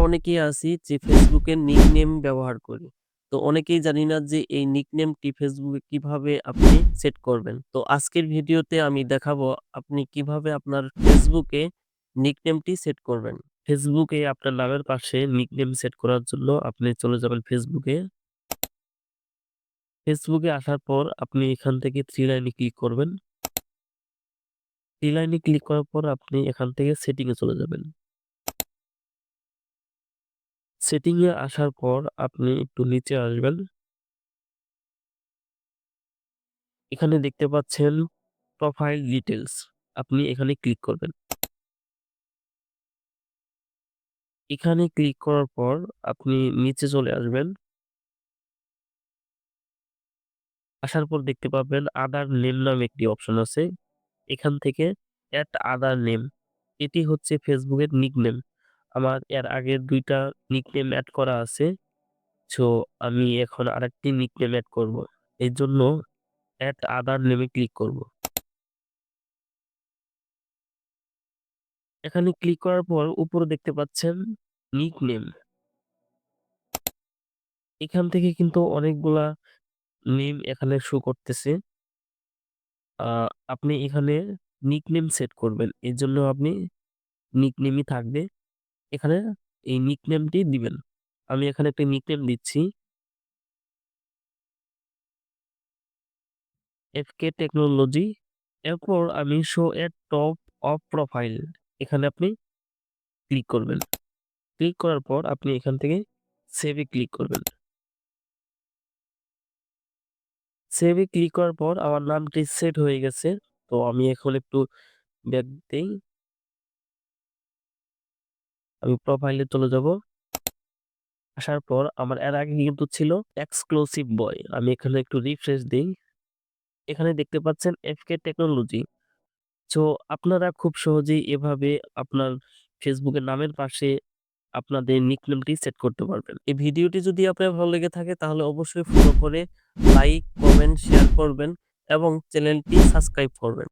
অনেকেই আছি যে ফেসবুকের নিকনেম ব্যবহার করি। তো অনেকেই জানি না যে এই নিক নিকনেমটি ফেসবুকে কীভাবে আপনি সেট করবেন। তো আজকের ভিডিওতে আমি দেখাবো আপনি কীভাবে আপনার ফেসবুকে নিকনেমটি সেট করবেন। ফেসবুকে আপনার নামের পাশে নিকনেম সেট করার জন্য আপনি চলে যাবেন ফেসবুকে। ফেসবুকে আসার পর আপনি এখান থেকে থ্রি লাইনে ক্লিক করবেন। থ্রি লাইনে ক্লিক করার পর আপনি এখান থেকে সেটিং এ চলে যাবেন। সেটিং এ আসার পর আপনি একটু নিচে আসবেন। এখানে দেখতে পাচ্ছেন প্রোফাইল ডিটেইলস আপনি এখানে ক্লিক করবেন। এখানে ক্লিক করার পর আপনি নিচে চলে আসবেন। আসার পর দেখতে পাবেন আদার নেম নামে একটি অপশন আছে। এখান থেকে এড আদার নেম এটি হচ্ছে ফেসবুকের নিকনেম। আমার এর আগের ২ টা নিকনেম এড করা আছে। সো আমি এখন আরেকটি নিকনেম এড করব। জন্য এড আদার নেমে ক্লিক করব। এখানে ক্লিক করার পর উপরে দেখতে পাচ্ছেন নিকনেম। এখান থেকে কিন্তু অনেকগুলা নেম এখানে শো করতেছে। আপনি এখানে নিকনেম সেট করবেন। এর জন্য আপনি নিকনেমই থাকবে। এখানে এই নিকনেমটি দিবেন। আমি এখানে একটা নিকনেম দিচ্ছি। এফকে টেকনোলজি এরপর আমি show at top of profile এখানে আপনি ক্লিক করবেন। ক্লিক করার পর আপনি এখান থেকে সেভে ক্লিক করবেন। সেভে ক্লিক করার পর আমার নামটি সেট হয়ে গেছে। তো আমি এখন একটু ব্যাক দেই। আমি প্রোফাইলে চলে যাব। আসার পর আমার এর আগে কিন্তু ছিল এক্সক্লুসিভ বয়। আমি এখানে একটু রিফ্রেশ দিই এখানে দেখতে পাচ্ছেন এফকে টেকনোলজি। সো আপনারা খুব সহজেই এভাবে আপনার ফেসবুকের নামের পাশে আপনাদের নিকনেমটি সেট করতে পারবেন। এই ভিডিওটি যদি আপনার ভালো লেগে থাকে তাহলে অবশ্যই ফলো করে লাইক, কমেন্ট, শেয়ার করবেন এবং চ্যানেলটি সাবস্ক্রাইব করবেন।